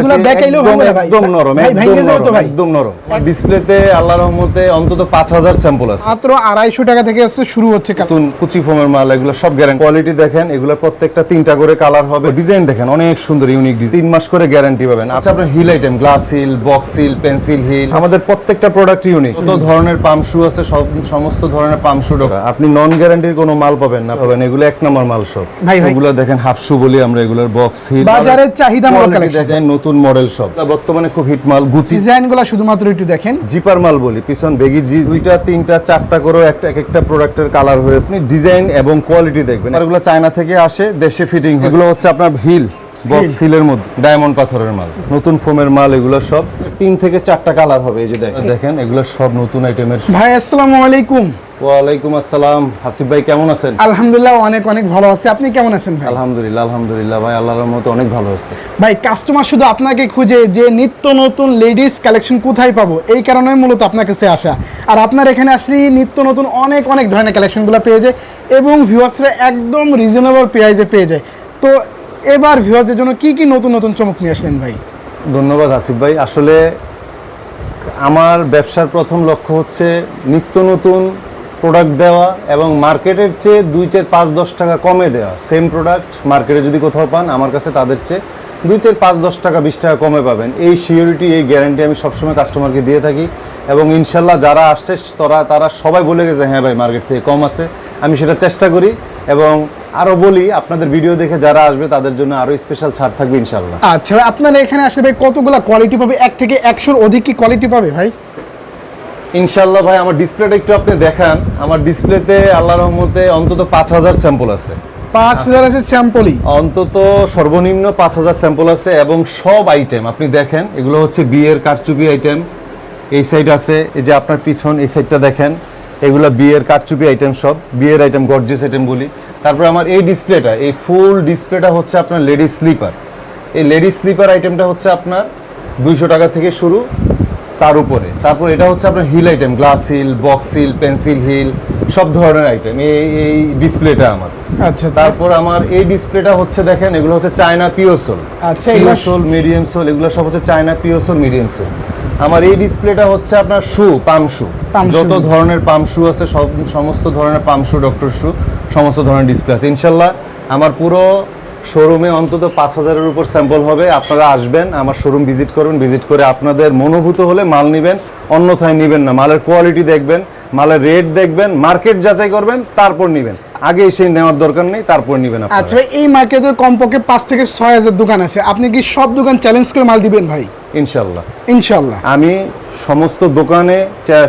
এগুলো দেখাইলেও হবে ভাই। একদম নরম ভাই ভেঙে যাবে তো ভাই। একদম নরম। ডিসপ্লেতে আল্লাহর রহমতে অন্তত পাঁচ হাজার স্যাম্পল আছে। মাত্র আড়াইশো টাকা থেকে শুরু হচ্ছে নতুন কুচি ফোমের মাল এগুলো সব গ্যারান্টি কোয়ালিটি দেখেন এগুলো প্রত্যেকটা তিনটা করে কালার হবে। ডিজাইন দেখেন অনেক সুন্দর ইউনিক ডিজাইন তিন মাস করে গ্যারান্টি পাবেন। আচ্ছা আপনার heel item glass heel box heel pencil heel আমাদের প্রত্যেকটা প্রোডাক্ট ইউনিক কত ধরনের পাম্প শু আছে সব সমস্ত ধরনের পাম্প শু আপনি নন গ্যারান্টির কোনো মাল পাবেন না। পাবেন এগুলো এক নম্বর মাল সব। এগুলো দেখেন হাফ শু বলি আমরা এগুলোর বক্স হিল বাজারের চাহিদা collection। দেখেন নতুন মডেল সব। বর্তমানে খুব হিট মাল গুচি। ডিজাইনগুলো শুধুমাত্র একটু দেখেন। জিপার মাল বলি পিছন বেগি জি দুইটা তিনটা চারটা করে একটা এক একটা প্রোডাক্টের কালার হয়ে আপনি ডিজাইন এবং কোয়ালিটি দেখবেন। আর এগুলো চায়না থেকে আসে দেশে ফিটিং এগুলো হচ্ছে আপনার হিল বক্স হিলের মধ্যে ডায়মন্ড পাথরের মাল। নতুন ফোমের মাল এগুলো সব তিন থেকে চারটা কালার হবে এই যে দেখেন। দেখেন এগুলো সব নতুন আইটেমের ভাই আসসালামু আলাইকুম। ওয়ালাইকুম আসসালাম। হাসিফ ভাই কেমন আছেন? আলহামদুলিল্লাহ অনেক অনেক ভালো আছে। আপনি কেমন আছেন ভাই? আলহামদুলিল্লাহ আলহামদুলিল্লাহ ভাই আল্লাহর রহমতে অনেক ভালো আছে। ভাই কাস্টমার শুধু আপনাকে খুঁজে যে নিত্য নতুন লেডিস কালেকশন কোথায় পাবো এই কারণে মূলত আপনার কাছে আসা। আর আপনার এখানে আসলে নিত্য নতুন অনেক অনেক ধরনের কালেকশনগুলো পেয়ে যায় এবং ভিউয়ার্সরা একদম রিজনেবল প্রাইসে পেয়ে যায়। তো এবার ভিউয়ার্সদের জন্য কি কি নতুন নতুন চমক নিয়ে আসলেন ভাই? ধন্যবাদ আসিফ ভাই। আসলে আমার ব্যবসার প্রথম লক্ষ্য হচ্ছে নিত্য নতুন প্রোডাক্ট দেওয়া এবং মার্কেটের চেয়ে দুই চার পাঁচ দশ টাকা কমে দেওয়া। সেম প্রোডাক্ট মার্কেটে যদি কোথাও পান, আমার কাছে তাদের চেয়ে দুই চার পাঁচ দশ টাকা, বিশ টাকা কমে পাবেন। এই সিওরিটি এই গ্যারান্টি আমি সবসময় কাস্টমারকে দিয়ে থাকি এবং ইনশাল্লাহ যারা আসছে, তারা তারা সবাই বলে গেছে হ্যাঁ ভাই মার্কেট থেকে কম আছে। আমি সেটা চেষ্টা করি এবং আরও বলি আপনাদের ভিডিও দেখে যারা আসবে তাদের জন্য আরও স্পেশাল ছাড় থাকবে ইনশাল্লাহ আচ্ছা আপনারা এখানে আসলে ভাই কতগুলো কোয়ালিটি পাবে? এক থেকে একশোর অধিক কি কোয়ালিটি পাবে ভাই? ইনশাল্লাহ ভাই আমার ডিসপ্লেটা একটু আপনি দেখান। আমার ডিসপ্লেতে আল্লাহ রহমতে অন্তত পাঁচ হাজার স্যাম্পল আছে। পাঁচ হাজার আছে স্যাম্পলই অন্তত সর্বনিম্ন পাঁচ হাজার স্যাম্পল আছে এবং সব আইটেম আপনি দেখেন এগুলো হচ্ছে বিয়ের কারচুপি আইটেম এই সাইড আছে এই যে আপনার পিছন এই সাইডটা দেখেন। এগুলো বিয়ের কারচুপি আইটেম সব বিয়ের আইটেম গর্জেস আইটেম বলি। তারপরে আমার এই ডিসপ্লেটা এই ফুল ডিসপ্লেটা হচ্ছে আপনার লেডিস স্লিপার এই লেডিস স্লিপার আইটেমটা হচ্ছে আপনার দুইশো টাকা থেকে শুরু তার উপরে। তারপর এটা হচ্ছে আপনার heel item glass heel box heel pencil heel সব ধরনের আইটেম এই এই ডিসপ্লেটা আমার। আচ্ছা তারপর আমার এই ডিসপ্লেটা হচ্ছে দেখেন এগুলো হচ্ছে চায়না পিওসোল আচ্ছা, এগুলো- পিওসোল মিডিয়াম সোল এগুলো সব হচ্ছে চায়না পিওসোল মিডিয়াম সোল আমার এই ডিসপ্লেটা হচ্ছে আপনার শু পাম শু। যত। ধরনের পাম শু আছে সমস্ত ধরনের পাম শু ডক্টর শু সমস্ত ধরনের ডিসপ্লে আছে। ইনশাল্লাহ আমার পুরো শোরুমে অন্তত পাঁচ হাজারের উপর স্যাম্পল হবে। আপনারা আসবেন আমার শোরুম ভিজিট করবেন ভিজিট করে আপনাদের মনোভূত হলে মাল নেবেন অন্যথায় নেবেন না। মালের কোয়ালিটি দেখবেন মালের রেট দেখবেন মার্কেট যাচাই করবেন তারপর নেবেন। আগে এসে নেওয়ার দরকার নেই তারপর নেবেন আচ্ছা এই মার্কেটে কমপক্ষে পাঁচ থেকে ছয় হাজার দোকান আছে। আপনি কি সব দোকান চ্যালেঞ্জ করে মাল দিবেন ভাই? ইনশাল্লাহ ইনশাল্লাহ আমি সমস্ত দোকানে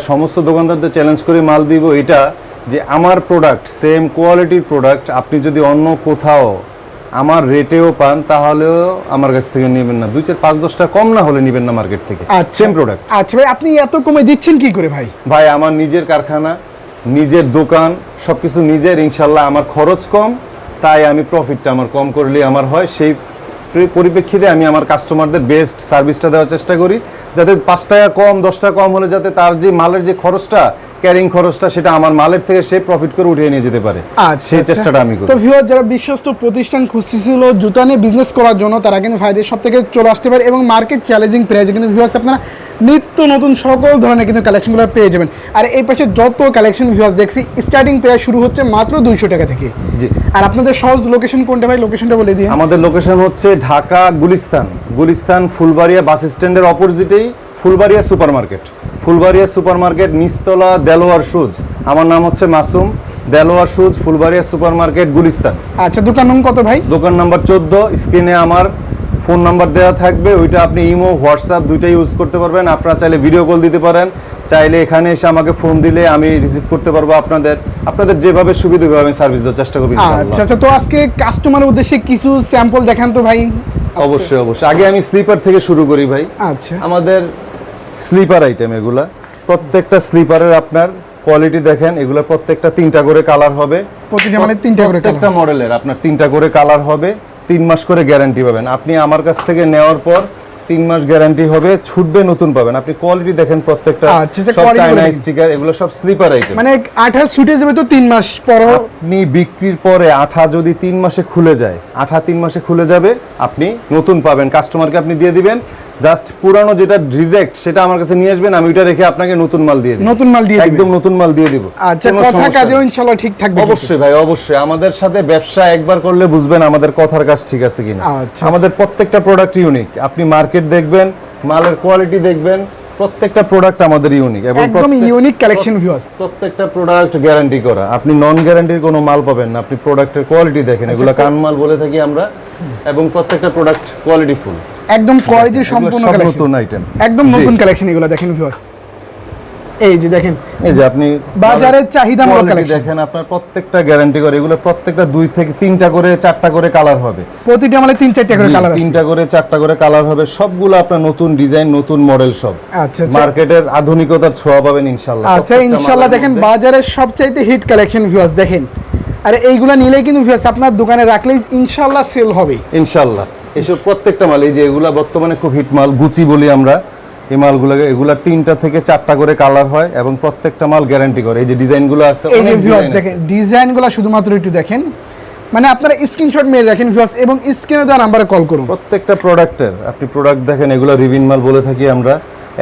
সমস্ত দোকানদারদের চ্যালেঞ্জ করে মাল দিব এটা যে আমার প্রোডাক্ট সেম কোয়ালিটির প্রোডাক্ট আপনি যদি অন্য কোথাও আমার রেটেও পান তাহলেও আমার কাছ থেকে নেবেন না। দুই চার পাঁচ দশটা কম না হলে নেবেন না মার্কেট থেকে। আচ্ছা। সেম প্রোডাক্ট আচ্ছা ভাই আপনি এত কমে দিচ্ছেন কি করে ভাই? ভাই আমার নিজের কারখানা নিজের দোকান সবকিছু নিজের ইনশাল্লাহ আমার খরচ কম তাই আমি প্রফিটটা আমার কম করলে আমার হয়। সেই পরিপ্রেক্ষিতে আমি আমার কাস্টমারদের বেস্ট সার্ভিসটা দেওয়ার চেষ্টা করি। যাতে পাঁচ টাকা কম, দশ টাকা কম হলে যাতে তার যে মালের যে খরচটা ক্যারিং খরচটা সেটা আমার মালের থেকে সে প্রফিট করে উঠিয়ে নিয়ে যেতে পারে। আচ্ছা সেই আচ্ছা। চেষ্টাটা আমি করি। তো ভিউয়ার যারা বিশ্বস্ত প্রতিষ্ঠান খুঁজতেছিল জুতা নিয়ে বিজনেস করার জন্য তারা কিন্তু ভাইদের সব থেকে চলে আসতে পারে এবং মার্কেট চ্যালেঞ্জিং প্রাইসে কিন্তু ভিউয়ার্স আপনারা নিত্য নতুন সকল ধরনের কিন্তু কালেকশনগুলো পেয়ে যাবেন। আর এই পাশে যত কালেকশন ভিউয়ার্স দেখছি স্টার্টিং প্রাইস শুরু হচ্ছে মাত্র দুইশো টাকা থেকে। জি। আর আপনাদের সহজ লোকেশন কোনটা ভাই? লোকেশনটা বলে দিয়ে আমাদের লোকেশন হচ্ছে ঢাকা গুলিস্তান। গুলিস্তান ফুলবাড়িয়া বাস স্ট্যান্ডের অপোজিটেই Phulbaria super market Phulbaria super market নিস্তলা Delwar shoes. আমার নাম হচ্ছে Masum. Delwar shoes Phulbaria super market Gulistan. আচ্ছা দোকান নাম কত ভাই? দোকান নাম্বার চোদ্দ। স্ক্রিনে আমার ফোন নাম্বার দেওয়া থাকবে। ওইটা আপনি ইমো হোয়াটসঅ্যাপ দুইটাই ইউজ করতে পারবেন। আপনারা চাইলে ভিডিও কল দিতে পারেন। চাইলে এখানে এসে আমাকে ফোন দিলে আমি রিসিভ করতে পারব আপনাদের। আপনাদের যেভাবে সুবিধা হবে আমি সার্ভিস দেওয়ার চেষ্টা করব আচ্ছা আচ্ছা তো আজকে কাস্টমারের উদ্দেশ্যে কিছু স্যাম্পল দেখান তো ভাই। অবশ্যই অবশ্যই। আগে আমি স্লিপার থেকে শুরু করি ভাই। আচ্ছা। আমাদের স্লিপার আইটেম এগুলা। প্রত্যেকটা স্লিপারের আপনার কোয়ালিটি দেখেন এগুলো প্রত্যেকটা তিনটা করে কালার হবে। প্রতিটা মানে তিনটা করে প্রত্যেকটা মডেলের আপনার তিনটা করে কালার হবে তিন মাস করে গ্যারান্টি পাবেন। আপনি আমার কাছ থেকে নেওয়ার পর তিন মাস গ্যারান্টি হবে ছুটবে নতুন পাবেন। আপনি কোয়ালিটি দেখেন প্রত্যেকটা আচ্ছা, আচ্ছা, সব চায়না স্টিকার এগুলো সব স্লিপার আইটেম মানে আঠা ছুটে যাবে তো তিন মাস পর আপনি বিক্রির পরে আঠা যদি তিন মাসে খুলে যায় আঠা তিন মাসে খুলে যাবে আপনি নতুন পাবেন। কাস্টমারকে আপনি দিয়ে দিবেন। জাস্ট পুরানো যেটা রিজেক্ট সেটা আমার কাছে নিয়ে আসবেন আমি ওইটা রেখে আপনাকে নতুন মাল দিয়ে দিব। নতুন মাল দিয়ে। একদম নতুন মাল দিয়ে দিব। আচ্ছা কথা কাজেও নেই। ঠিক থাকবে অবশ্যই ভাই অবশ্যই। আমাদের সাথে ব্যবসা একবার করলে বুঝবেন আমাদের কথার কাজ ঠিক আছে কিনা। আচ্ছা। আমাদের প্রত্যেকটা প্রোডাক্ট ইউনিক আপনি মার্কেট দেখবেন মালের কোয়ালিটি দেখবেন প্রত্যেকটা প্রোডাক্ট আমাদের ইউনিক এবং একদম ইউনিক কালেকশন ভিউয়ার্স প্রত্যেকটা প্রোডাক্ট গ্যারান্টি করা। আপনি নন গ্যারান্টির কোনো মাল পাবেন না। আপনি প্রোডাক্টের কোয়ালিটি দেখেন। এগুলো কান মাল বলে থাকি আমরা। এবং প্রত্যেকটা প্রোডাক্ট কোয়ালিটি ফুল একদম কোয়ালিটি সম্পূর্ণ নতুন আইটেম একদম নতুন কালেকশন এগুলো দেখেন ভিউয়ার্স এই যে দেখেন। এই যে আপনি বাজারের চাহিদামূলক quality collection। দেখেন আপনার প্রত্যেকটা গ্যারান্টি করে এগুলো প্রত্যেকটা দুই থেকে তিনটা করে চারটা করে কালার হবে। প্রতিটা মানে তিন চারটা করে কালার আছে। তিনটা করে চারটা করে কালার হবে। সবগুলো আপনার নতুন ডিজাইন নতুন মডেল সব। আচ্ছা আচ্ছা। মার্কেটের আধুনিকতার ছোঁয়া পাবেন ইনশাল্লাহ আচ্ছা ইনশাল্লাহ দেখেন। বাজারের সবচাইতে হিট কালেকশন ভিউয়ার্স দেখেন। আর এইগুলা নিলেই কিন্তু ভিউয়ার্স আপনার দোকানে রাখলেই ইনশাল্লাহ সেল হবে। ইনশাল্লাহ এসব প্রত্যেকটা মাল এই যে এগুলা বর্তমানে খুব হিট মাল গুচি বলি আমরা এই মালগুলোকে এগুলার তিনটা থেকে চারটা করে কালার হয় এবং প্রত্যেকটা মাল গ্যারান্টি করে। এই যে ডিজাইনগুলো আছে দেখেন ডিজাইনগুলো শুধুমাত্র একটু দেখেন। মানে আপনারা স্ক্রিনশট মেরে রাখেন ভিউয়ার্স এবং স্ক্রিনে দেওয়া নাম্বারে কল করুন। প্রত্যেকটা প্রোডাক্টের আপনি প্রোডাক্ট দেখেন এগুলো রিভিন মাল বলে থাকি আমরা।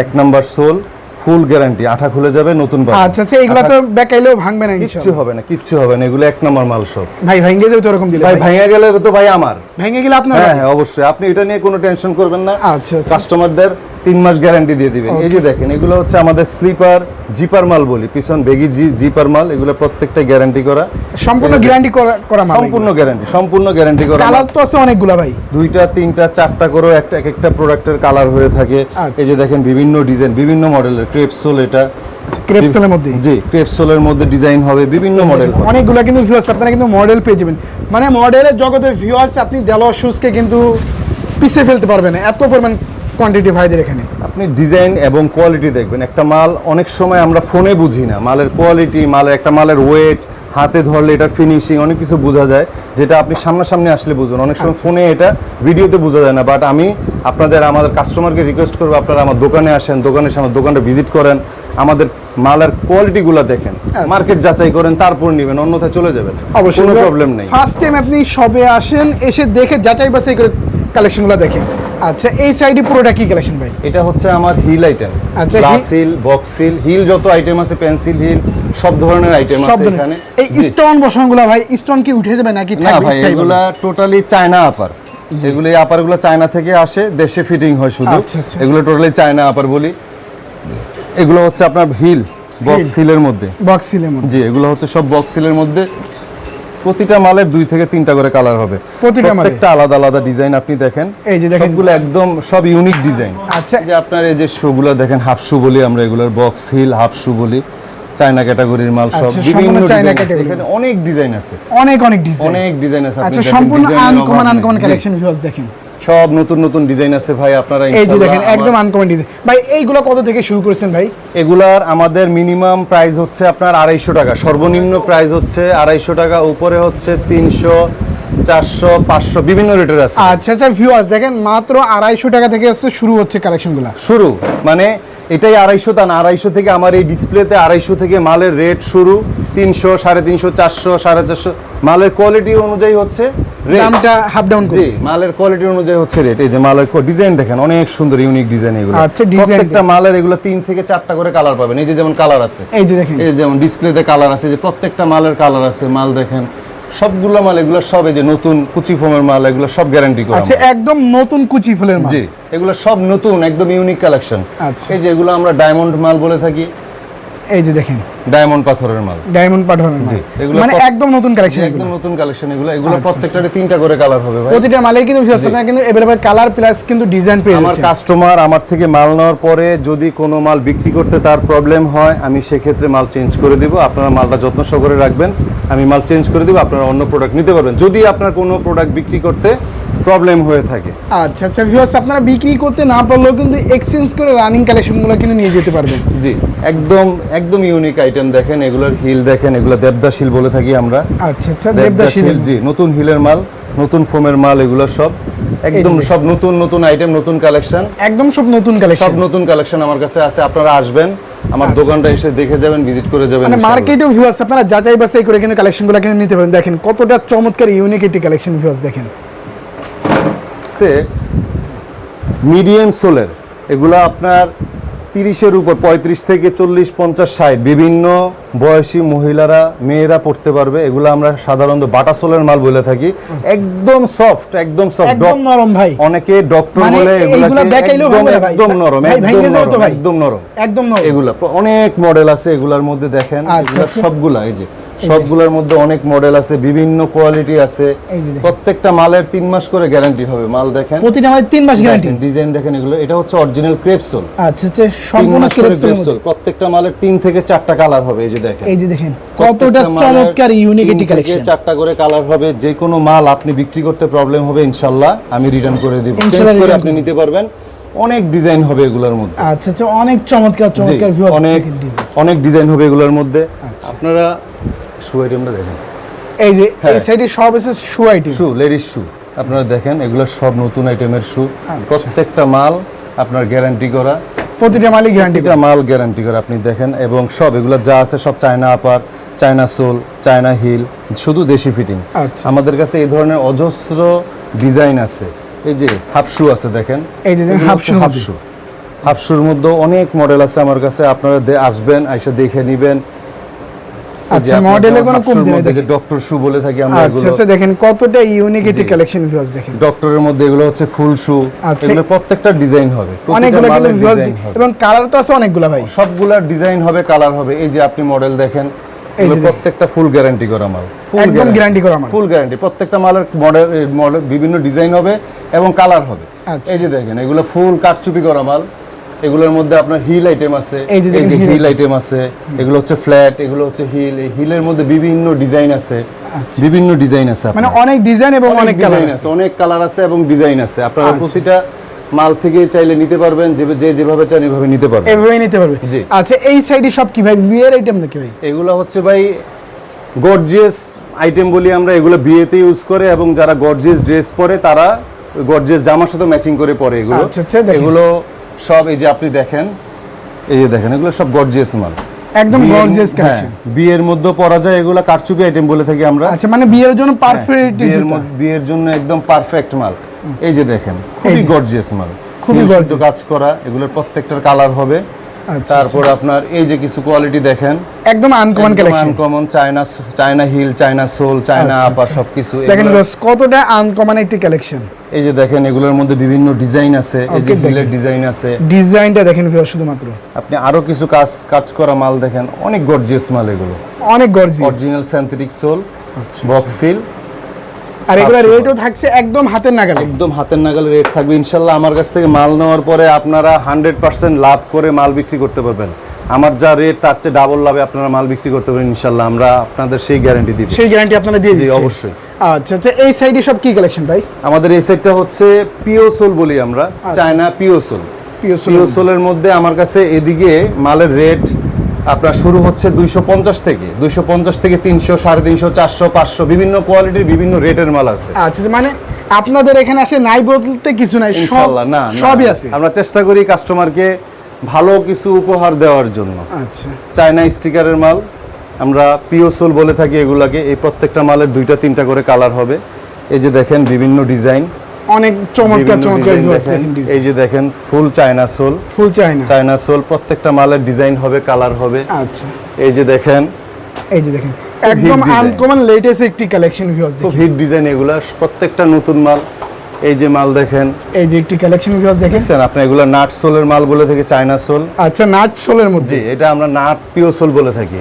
এক নাম্বার সোল ফুল গ্যারান্টি আঠা খুলে যাবে নতুন পাবে আচ্ছা আচ্ছা এগুলো তো বেকাইলেও ভাঙবে না কিছু হবে না কিছু হবে না এগুলো এক নম্বর মাল সব। ভাই ভাঙে যাবে তো এরকম দিলে ভাই ভাঙে গেলে তো ভাই আমার। ভেঙে গেলে আপনার হ্যাঁ। হ্যাঁ অবশ্যই। আপনি এটা নিয়ে কোনো টেনশন করবেন না। আচ্ছা আচ্ছা। কাস্টমারদের তিন মাস গ্যারান্টি দিয়ে দিবেন। এই যে দেখেন এগুলো হচ্ছে আমাদের স্লিপার জিপার মাল বলি পিছন বেগি জি জিপার মাল এগুলো প্রত্যেকটা গ্যারান্টি করা। সম্পূর্ণ গ্যারান্টি করা মাল সম্পূর্ণ গ্যারান্টি সম্পূর্ণ গ্যারান্টি করা কালার তো আছে অনেকগুলা ভাই। দুইটা তিনটা চারটা করে একটা এক একটা প্রোডাক্টের কালার হয়ে থাকে। আচ্ছা। এই যে দেখেন বিভিন্ন ডিজাইন বিভিন্ন মডেলের ক্রেপসোল এটা। ক্রেপসেলের মধ্যে। জি ক্রেপসোলের মধ্যে ডিজাইন হবে বিভিন্ন মডেল অনেকগুলো কিন্তু ভিউয়ার্স আপনারা কিন্তু মডেল পেয়ে যাবেন। মানে মডেলের জগতে ভিউয়ার্স আপনি দেলোয়ার শুজকে কিন্তু পিছিয়ে ফেলতে পারবেন এত পরিমাণ কোয়ান্টিটি ভাইদের এখানে। আপনি ডিজাইন এবং কোয়ালিটি দেখবেন। একটা মাল অনেক সময় আমরা ফোনে বুঝি না। মালের কোয়ালিটি মালের একটা মালের ওয়েট হাতে ধরলে এটার ফিনিশিং অনেক কিছু বোঝা যায়। যেটা আপনি সামনাসামনি আসলে বুঝুন। অনেক সময় ফোনে এটা ভিডিওতে বোঝা যায় না। বাট আমি আপনাদের আমাদের কাস্টমারকে রিকোয়েস্ট করব আপনারা আমার দোকানে আসেন দোকানে এসে আমার দোকানটা ভিজিট করেন। আমাদের মালের কোয়ালিটিগুলো দেখেন। মার্কেট যাচাই করেন তারপর নেবেন অন্যথায় চলে যাবেন। অবশ্যই। কোনো প্রবলেম নেই। ফার্স্ট টাইম আপনি সবে আসেন এসে দেখে যাচাই বাছাই করে কালেকশনগুলো দেখেন। আচ্ছা এই সাইডে পুরোটা কি কালেকশন ভাই? এটা হচ্ছে আমার হিল আইটেম আচ্ছা, heel- heel box heel heel যত আইটেম আছে পেন্সিল হিল সব ধরনের আইটেম আছে এখানে। এই স্টোন বসানগুলো ভাই স্টোন কি উঠে যাবে নাকি না থাকবে ভাই স্থায়ী এগুলা টোটালি চায়না আপার এগুলো এই আপারগুলো চায়না থেকে আসে দেশে ফিটিং হয় শুধু। আচ্ছা, আচ্ছা। এগুলো টোটালি চায়না আপার বলি। এগুলো হচ্ছে আপনার হিল বক্স হিলের মধ্যে। বক্স সিলের মধ্যে। জি এগুলো হচ্ছে সব বক্স হিলের মধ্যে। প্রতিটা মালের দুই থেকে তিনটা করে কালার হবে? প্রত্যেকটা আলাদা আলাদা ডিজাইন আপনি দেখেন। এই যে দেখেন সবগুলো একদম সব ইউনিক ডিজাইন আচ্ছা। এই যে আপনার এই যে শুগুলো দেখেন হাফ শু বলি আমরা এগুলোর বক্স হিল হাফ শু বলি চায়না ক্যাটাগরির মাল সব আচ্ছা, বিভিন্ন চায়না ডিজাইন আছে। এখানে অনেক ডিজাইন আছে। অনেক অনেক ডিজাইন অনেক ডিজাইন আছে। আচ্ছা সম্পূর্ণ আনকমন আনকমন কালেকশন ভিউয়ার্স দেখেন। সব নতুন নতুন ডিজাইন আছে ভাই আপনারা এই যে দেখেন একদম আনকমন ডিজাইন ভাই এইগুলো কত থেকে শুরু করেছেন ভাই? এগুলার আমাদের মিনিমাম প্রাইস হচ্ছে আপনার আড়াইশো টাকা। সর্বনিম্ন প্রাইস হচ্ছে আড়াইশো টাকা উপরে হচ্ছে তিনশো চারশো পাঁচশো বিভিন্ন রেটের আছে। আচ্ছা আচ্ছা ভিউয়ার্স দেখেন মাত্র আড়াইশো টাকা থেকে শুরু হচ্ছে কালেকশনগুলো শুরু মানে এটাই আড়াইশো তা না আড়াইশো থেকে আমার এই ডিসপ্লেতে আড়াইশো থেকে মালের রেট শুরু তিনশো সাড়ে তিনশো চারশো সাড়ে চারশো। মালের কোয়ালিটি অনুযায়ী হচ্ছে দামটা হাফ ডাউন জি মালের কোয়ালিটি অনুযায়ী হচ্ছে রেট এই যে মালের ডিজাইন দেখেন অনেক সুন্দর ইউনিক ডিজাইন এগুলো। আচ্ছা, প্রত্যেকটা মালের এগুলো তিন থেকে চারটা করে কালার পাবেন। এই যে যেমন কালার আছে। এই যে দেখেন। এই যেমন ডিসপ্লেতে কালার আছে যে প্রত্যেকটা মালের কালার আছে। মাল দেখেন সবগুলো মাল এগুলো সব এই যে নতুন কুচি ফোমের মাল এগুলো সব গ্যারান্টি করা আচ্ছা একদম নতুন কুচি ফোমের মাল। জি এগুলো সব নতুন একদম ইউনিক কালেকশন আচ্ছা। এই যে এগুলো আমরা ডায়মন্ড মাল বলে থাকি। এই যে দেখেন ডায়মন্ড পাথরের মাল। ডায়মন্ড পাঠানোর মাল। জি, এগুলো মানে একদম নতুন কালেকশন একদম নতুন কালেকশন এগুলো। এগুলো প্রত্যেকটারে তিনটা করে কালার হবে ভাই। প্রতিটা মালে কিন্তু viewers আপনারা কিন্তু এবারে কালার প্লাস কিন্তু ডিজাইন পেয়ে আমার কাস্টমার আমার থেকে মাল নেওয়ার পরে যদি কোনো মাল বিক্রি করতে তার প্রবলেম হয় আমি সেক্ষেত্রে মাল চেঞ্জ করে দিব। আপনারা মালটা যত্ন সহকারে রাখবেন। আমি মাল চেঞ্জ করে দিব আপনারা অন্য প্রোডাক্ট নিতে পারবেন। যদি আপনার কোনো প্রোডাক্ট বিক্রি করতে প্রবলেম হয়ে থাকে। আচ্ছা আচ্ছা ভিউয়ার্স আপনারা বিক্রি করতে না পারলেও কিন্তু এক্সচেঞ্জ করে রানিং কালেকশনগুলো কিন্তু নিয়ে যেতে পারবেন। জি একদম একদম ইউনিক আইটেম দেখেন এগুলোর হিল দেখেন এগুলো দেবদাস হিল বলে থাকি আমরা। আচ্ছা আচ্ছা দেবদাস হিল জি নতুন হিলের মাল নতুন ফোমের মাল এগুলো সব। একদম সব নতুন নতুন আইটেম নতুন কালেকশন একদম সব নতুন কালেকশন সব নতুন কালেকশন আমার কাছে আছে আপনারা আসবেন আমার আচ্ছা। দোকানটা এসে দেখে যাবেন ভিজিট করে যাবেন মানে। মার্কেটেও ভিউয়ার্স আপনারা যাচাই বাছাই করে কিন্তু কালেকশনগুলো কিন্তু নিতে পারেন। দেখেন কতটা চমৎকার ইউনিক একটি কালেকশন ভিউয়ার্স দেখেন। তে মিডিয়াম সোলের এগুলো আপনার তিরিশের উপর পঁয়ত্রিশ থেকে চল্লিশ পঞ্চাশ ষাট বিভিন্ন বয়সী মহিলারা মেয়েরা পড়তে পারবে। এগুলো আমরা সাধারণত বাটা সোলের মাল বলে থাকি। একদম সফট একদম সফট একদম নরম ভাই। অনেকে ডক্টর মানে বলে এগুলাকে একদম নরম একদম নরম একদম নরম। একদম নরম। এগুলা অনেক মডেল আছে এগুলার মধ্যে দেখেন। আচ্ছা, আচ্ছা। সবগুলা এই যে। সবগুলোর মধ্যে অনেক মডেল আছে বিভিন্ন কোয়ালিটি আছে। প্রত্যেকটা মালের তিন মাস করে গ্যারান্টি হবে। মাল দেখেন। প্রতিটা আমাদের তিন মাস গ্যারান্টি ডিজাইন দেখেন এগুলো। এটা হচ্ছে অরিজিনাল ক্রেপসোল আচ্ছা আচ্ছা সম্পূর্ণ। ক্রেপসোল প্রত্যেকটা মালের তিন থেকে চারটা কালার হবে এই যে দেখেন। এই যে দেখেন কতটা চমৎকার ইউনিক তিন কালেকশন চারটা করে কালার হবে যে কোনো মাল আপনি বিক্রি করতে প্রবলেম হবে আমি রিটার্ন করে দিব। চেঞ্জ করে আপনি নিতে পারবেন। অনেক ডিজাইন হবে এগুলোর মধ্যে। আচ্ছা আচ্ছা অনেক চমৎকার চমৎকার অনেক ডিজাইন অনেক ডিজাইন হবে এগুলোর মধ্যে। আচ্ছা। আপনারা শু আইটেমটা দেখেন। এই যে এই হ্যাঁ। সাইডে সব এসে শু আইটেম শু লেডিস শু আপনারা দেখেন এগুলো সব নতুন আইটেমের শু আচ্ছা। প্রত্যেকটা মাল আপনার গ্যারান্টি করা। প্রতিটা মালই গ্যারান্টি প্রতিটা মাল গ্যারান্টি করে আপনি দেখেন এবং সব এগুলো যা আছে সব China upper China sole China heel শুধু দেশি ফিটিং আচ্ছা। আমাদের কাছে এই ধরনের অজস্র ডিজাইন আছে। এই যে হাফ শু আছে দেখেন। এই যে half shoe half shoe half হচ্ছে হাফ মধ্যে। অনেক মডেল আছে আমার কাছে। আপনারা আসবেন এসে দেখে নিবেন। আচ্ছা মডেলে কোনো কম দিন যে ডক্টর শু বলে থাকি আমরা আচ্ছা এগুলো। আচ্ছা দেখেন কতটা ইউনিক একটি কালেকশন ভিউয়ার্স দেখেন। ডক্টরের মধ্যে এগুলো হচ্ছে ফুল শু আচ্ছা। এগুলো প্রত্যেকটা ডিজাইন হবে অনেকগুলো কিন্তু ভিউয়ার্স ডিজাইন এবং কালার তো আছে অনেকগুলো ভাই। সবগুলার ডিজাইন হবে কালার হবে। এই যে আপনি মডেল দেখেন এগুলো প্রত্যেকটা ফুল গ্যারান্টি করা মাল। ফুল একদম guarantee করা মাল। ফুল গ্যারান্টি প্রত্যেকটা মালের মডেল মডেল বিভিন্ন ডিজাইন হবে এবং কালার হবে। আচ্ছা। এই যে দেখেন এগুলো ফুল কাটচুপি করা মাল। এগুলোর মধ্যে আপনার হিল আইটেম আছে এই যে হিল আইটেম আছে এগুলো হচ্ছে ফ্ল্যাট এগুলো হচ্ছে হিল এই হিলের মধ্যে বিভিন্ন ডিজাইন আছে বিভিন্ন ডিজাইন আছে মানে অনেক ডিজাইন এবং অনেক কালার আছে। অনেক কালার আছে এবং ডিজাইন আছে। আপনারা আচ্ছা। প্রতিটা মাল থেকে চাইলে নিতে পারবেন যে যেভাবে চান এভাবে নিতে পারবেন। এভাবেই নিতে পারবে। জি। আচ্ছা এই সাইডে সব কি ভাই? বিয়ের আইটেম নাকি ভাই? এগুলো হচ্ছে ভাই গর্জিয়াস আইটেম বলি আমরা এগুলো বিয়েতে ইউজ করে এবং যারা গর্জিয়াস ড্রেস পরে তারা গর্জিয়াস জামার সাথে ম্যাচিং করে পরে এগুলো। আচ্ছা, আচ্ছা, এগুলো সব এই যে আপনি দেখেন এই যে দেখেন এগুলো সব গর্জিয়াস মাল। একদম বিয়ের- গর্জিয়াস হ্যাঁ, কালেকশন বিয়ের মধ্যে পরা যায় এগুলো কারচুপি আইটেম বলে থাকি আমরা। আচ্ছা মানে বিয়ের জন্য হ্যাঁ, পারফেক্ট বিয়ের মধ্যে বিয়ের জন্য একদম পারফেক্ট মাল। এই যে দেখেন খুবই। গর্জিয়াস মাল। খুবই গর্জিয়াস কাজ করা এগুলোর প্রত্যেকটার কালার হবে। তারপর আপনার এই যে কিছু কোয়ালিটি দেখেন একদম uncommon collection uncommon China China heel China sole China আচ্ছা, আপার সবকিছু দেখেন কতটা আনকমন একটি কালেকশন এই যে দেখেন এগুলোর মধ্যে বিভিন্ন ডিজাইন আছে। এই যে হিলের ডিজাইন আছে। ডিজাইনটা দেখেন ভিউয়ার শুধুমাত্র। আপনি আরও কিছু কাজ কাজ করা মাল দেখেন অনেক গর্জিয়াস মাল এগুলো। অনেক গর্জিয়াস অরিজিনাল সিনথেটিক সোল আচ্ছা, বক্সিল আর এগুলো রেটও থাকছে একদম হাতের নাগালে। একদম হাতের নাগালে রেট থাকবে। ইনশাল্লাহ আমার কাছ থেকে মাল নেওয়ার পরে আপনারা হান্ড্রেড পার্সেন্ট লাভ করে মাল বিক্রি করতে পারবেন। আমার যা রেট তার চেয়ে ডাবল লাভে আপনারা মাল বিক্রি করতে পারবেন ইনশাল্লাহ। আমরা আপনাদের সেই গ্যারান্টি দিব। সেই গ্যারান্টি আপনারা দিয়ে জি অবশ্যই। আচ্ছা আচ্ছা এই সাইডে সব কি কালেকশন ভাই? আমাদের এই সেটটা হচ্ছে পিওসোল বলি আমরা। চায়না পিওসোল পিওসোলের মধ্যে আমার কাছে এদিকে মালের রেট আপনার শুরু হচ্ছে দুইশো পঞ্চাশ থেকে। দুইশো পঞ্চাশ থেকে তিনশো সাড়ে তিনশো চারশো পাঁচশো বিভিন্ন কোয়ালিটির বিভিন্ন রেটের মাল আছে। আচ্ছা মানে আপনাদের এখানে আসে নাই বলতে কিছু নাই না সবই। আছে। আমরা চেষ্টা করি কাস্টমারকে ভালো কিছু উপহার দেওয়ার জন্য। আচ্ছা। চায়না স্টিকারের মাল আমরা পিওসোল বলে থাকি এগুলাকে এই প্রত্যেকটা মালের দুইটা তিনটা করে কালার হবে। এই যে দেখেন বিভিন্ন ডিজাইন। অনেক চমৎকার চমৎকার এই যে দেখেন ফুল চায়না সোল ফুল চাই না চায়না সোল প্রত্যেকটা মালের ডিজাইন হবে কালার হবে। আচ্ছা। এই যে দেখেন এই যে দেখেন একদম আনকমন লেটেস্ট একটি কালেকশন ভিউয়ার্স খুব হিট ডিজাইন এগুলা প্রত্যেকটা নতুন মাল। এই যে মাল দেখেন। এই যে একটি কালেকশন ভিউয়ার্স দেখেন। দেখছেন আপনি এগুলো নাট সোলের মাল বলে থাকি চায়না সোল আচ্ছা নাট সোলের মধ্যে। এটা আমরা নাট পিও সোল বলে থাকি।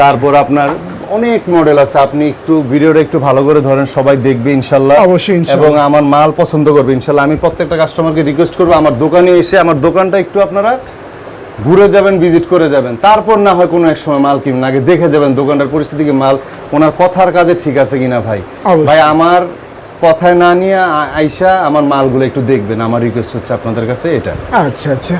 তারপর আপনার অনেক মডেল আছে আপনি একটু ভিডিওটা একটু ভালো করে ধরেন সবাই দেখবে ইনশাল্লাহ। অবশ্যই, এবং আমার মাল পছন্দ করবে ইনশাল্লাহ। আমি প্রত্যেকটা কাস্টমারকে রিকোয়েস্ট করব আমার দোকানে এসে আমার দোকানটা একটু আপনারা ঘুরে যাবেন ভিজিট করে যাবেন। তারপর না হয় কোনো এক সময় মাল কিনবেন আগে দেখে যাবেন দোকানটার পরিস্থিতি কি মাল ওনার কথার কাজে ঠিক আছে কিনা ভাই। ভাই আমার কথায় না নিয়ে আইসা আমার মালগুলো একটু দেখবেন আমার রিকোয়েস্ট হচ্ছে আপনাদের কাছে এটা। আচ্ছা আচ্ছা।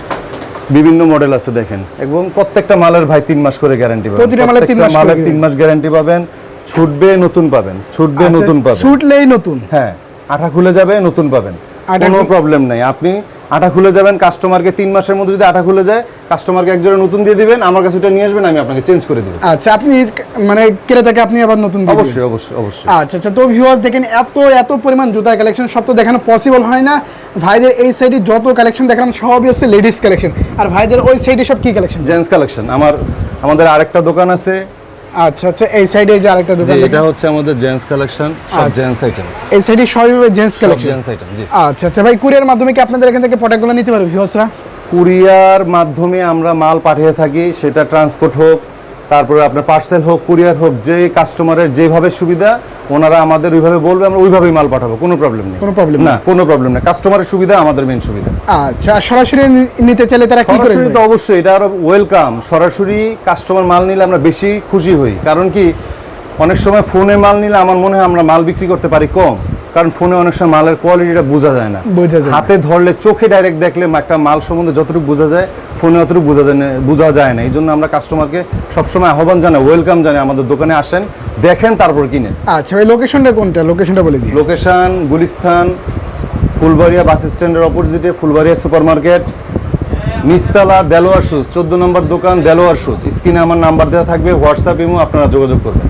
বিভিন্ন মডেল আছে দেখেন। এবং প্রত্যেকটা মালের ভাই তিন মাস করে গ্যারান্টি পাবেন। মালের তিন প্রত্যেকটা মাস মালের তিন মাস গ্যারান্টি পাবেন। ছুটবে নতুন পাবেন। ছুটবে নতুন পাবেন। ছুটলেই নতুন? হ্যাঁ আঠা খুলে যাবে নতুন পাবেন। কোনো প্রবলেম নাই। আপনি আঠা খুলে যাবেন কাস্টমারকে তিন মাসের মধ্যে যদি আঠা খুলে যায় কাস্টমারকে একজোড়া নতুন দিয়ে দিবেন আমার কাছে ওটা নিয়ে আসবেন আমি আপনাকে চেঞ্জ করে দেবো। আচ্ছা আপনি মানে ক্রেতাকে আপনি আবার নতুন দিবেন। অবশ্যই অবশ্যই অবশ্যই। আচ্ছা আচ্ছা তো ভিউয়ার্স দেখেন এত এত পরিমাণ জুতার কালেকশন সব তো দেখানো পসিবল হয় না। ভাইদের এই সাইডে যত কালেকশন দেখালাম সবই হচ্ছে লেডিস কালেকশন আর ভাইদের ওই সাইডে সব কি কালেকশন জেন্টস কালেকশন আমার আমাদের আরেকটা দোকান আছে আচ্ছা আচ্ছা এই সাইডে যে আরেকটা দোকান এটা হচ্ছে আমাদের জেন্টস কালেকশন সব আচ্ছা। জেন্টস আইটেম এই সাইডে সবই জেন্টস কালেকশন জেন্টস আইটেম জি। আচ্ছা আচ্ছা ভাই কুরিয়ার মাধ্যমে কি আপনাদের এখান থেকে প্রোডাক্টগুলো নিতে পারবে ভিউয়ার্সরা কুরিয়ার মাধ্যমে আমরা মাল পাঠিয়ে থাকি সেটা ট্রান্সপোর্ট হোক তারপরে আপনার পার্সেল হোক কুরিয়ার হোক যে কাস্টমারের যেভাবে সুবিধা ওনারা আমাদের ওইভাবে বলবে আমরা ওইভাবেই মাল পাঠাবো। কোনো প্রবলেম নেই। কোনো প্রবলেম না কোনো প্রবলেম না কাস্টমারের সুবিধা আমাদের মেন সুবিধা। আচ্ছা সরাসরি নিতে চাইলে তারা কি করে সরাসরি তো অবশ্যই এটা আরও ওয়েলকাম সরাসরি কাস্টমার মাল নিলে আমরা বেশি খুশি হই। কারণ কি অনেক সময় ফোনে মাল নিলে আমার মনে হয় আমরা মাল বিক্রি করতে পারি কম। কারণ ফোনে অনেক সময় মালের কোয়ালিটিটা বোঝা যায় না। হাতে ধরলে চোখে ডাইরেক্ট দেখলে একটা মাল সম্বন্ধে যতটুকু বোঝা যায় ফোনে অতটুকু বোঝা যায় না বোঝা যায় না। এই জন্য আমরা কাস্টমারকে সবসময় আহ্বান জানাই ওয়েলকাম জানাই আমাদের দোকানে আসেন দেখেন তারপর কিনেন। আচ্ছা ভাই লোকেশনটা কোনটা? লোকেশনটা বলে দিই। লোকেশন গুলিস্তান ফুলবাড়িয়া বাস স্ট্যান্ডের অপোজিটে ফুলবাড়িয়া সুপার মার্কেট নিচতলা দেলোয়ার শুজ চোদ্দ নম্বর দোকান দেলোয়ার শুজ স্ক্রিনে আমার নাম্বার দেওয়া থাকবে হোয়াটসঅ্যাপ ইমো আপনারা যোগাযোগ করবেন।